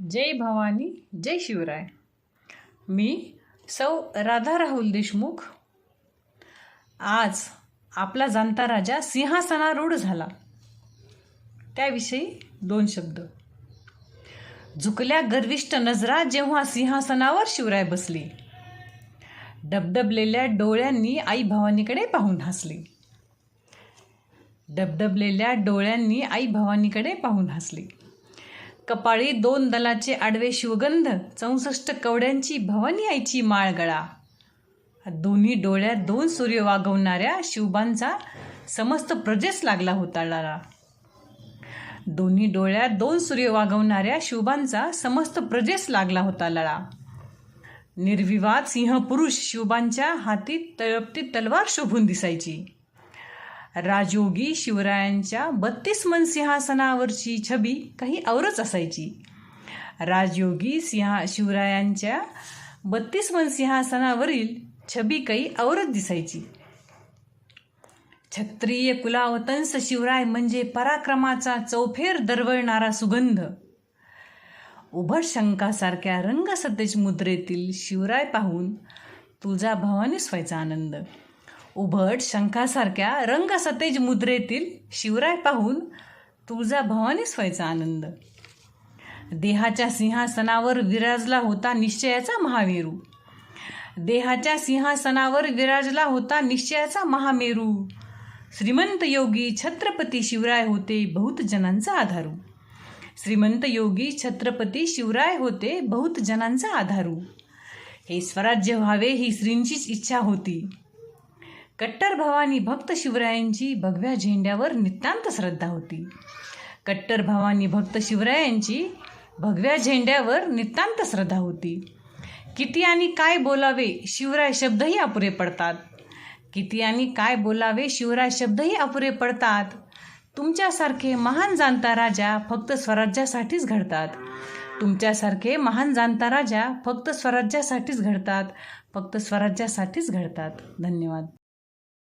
जय भवानी जय शिवराय. मी सौ राधा राहुल देशमुख. आज आपला जाणता राजा सिंहासनारूढ झाला. त्याविषयी दोन शब्द. झुकल्या गर्विष्ट नजरा जेव्हा सिंहासनावर शिवराय बसली. डबडबलेल्या डोळ्यांनी आई भवानीकडे पाहून हसली. डबडबलेल्या डोळ्यांनी आई भवानीकडे पाहून हसली. कपाळी दोन दलाचे आडवे शिवगंध चौसष्ट कवड्यांची भवानी आईची माळ गळा दोन्ही डोळ्यात दोन सूर्य वागवणाऱ्या शिवबांचा समस्त प्रजेस लागला होता लळा दोन्ही डोळ्यात दोन सूर्य वागवणाऱ्या शिवबांचा समस्त प्रजेस लागला होता लळा निर्विवाद सिंह पुरुष शिवबांच्या हाती तळपती तलवार शोभून दिसायची. राजयोगी शिवरायांच्या बत्तीस मन सिंहासनावरची छबी काही औरच असायची. राजयोगी सिंहा शिवरायांच्या बत्तीस मन सिंहासनावरील छबी काही औरच दिसायची. क्षत्रिय कुलावतंस शिवराय म्हणजे पराक्रमाचा चौफेर दरवळणारा सुगंध. उभट शंकासारख्या रंगसतेज मुद्रेतील शिवराय पाहून तुझा भवानीच व्हायचा आनंद. उभट शंखासारख्या रंगसतेज मुद्रेतील शिवराय पाहून तुळजा भवानीच व्हायचा आनंद. देहाच्या सिंहासनावर विराजला होता निश्चयाचा महामेरू. देहाच्या सिंहासनावर विराजला होता निश्चयाचा महामेरू. श्रीमंत योगी छत्रपती शिवराय होते बहुत जनांचा आधारू. श्रीमंत योगी छत्रपती शिवराय होते बहुत जनांचा आधारू. हे स्वराज्य व्हावे ही श्रींचीच इच्छा होती. कट्टर भवानी भक्त शिवरायांची भगव्या झेंड्यावर नितांत श्रद्धा होती. कट्टर भवानी भक्त शिवरायांची भगव्या झेंड्यावर नितांत श्रद्धा होती. किती आणि काय बोलावे शिवराय शब्दही अपुरे पडतात. किती आणि काय बोलावे शिवराय शब्दही अपुरे पडतात. तुमच्यासारखे महान जाणता राजा फक्त स्वराज्यासाठीच घडतात. तुमच्यासारखे महान जाणता राजा फक्त स्वराज्यासाठीच घडतात. फक्त स्वराज्यासाठीच घडतात. धन्यवाद.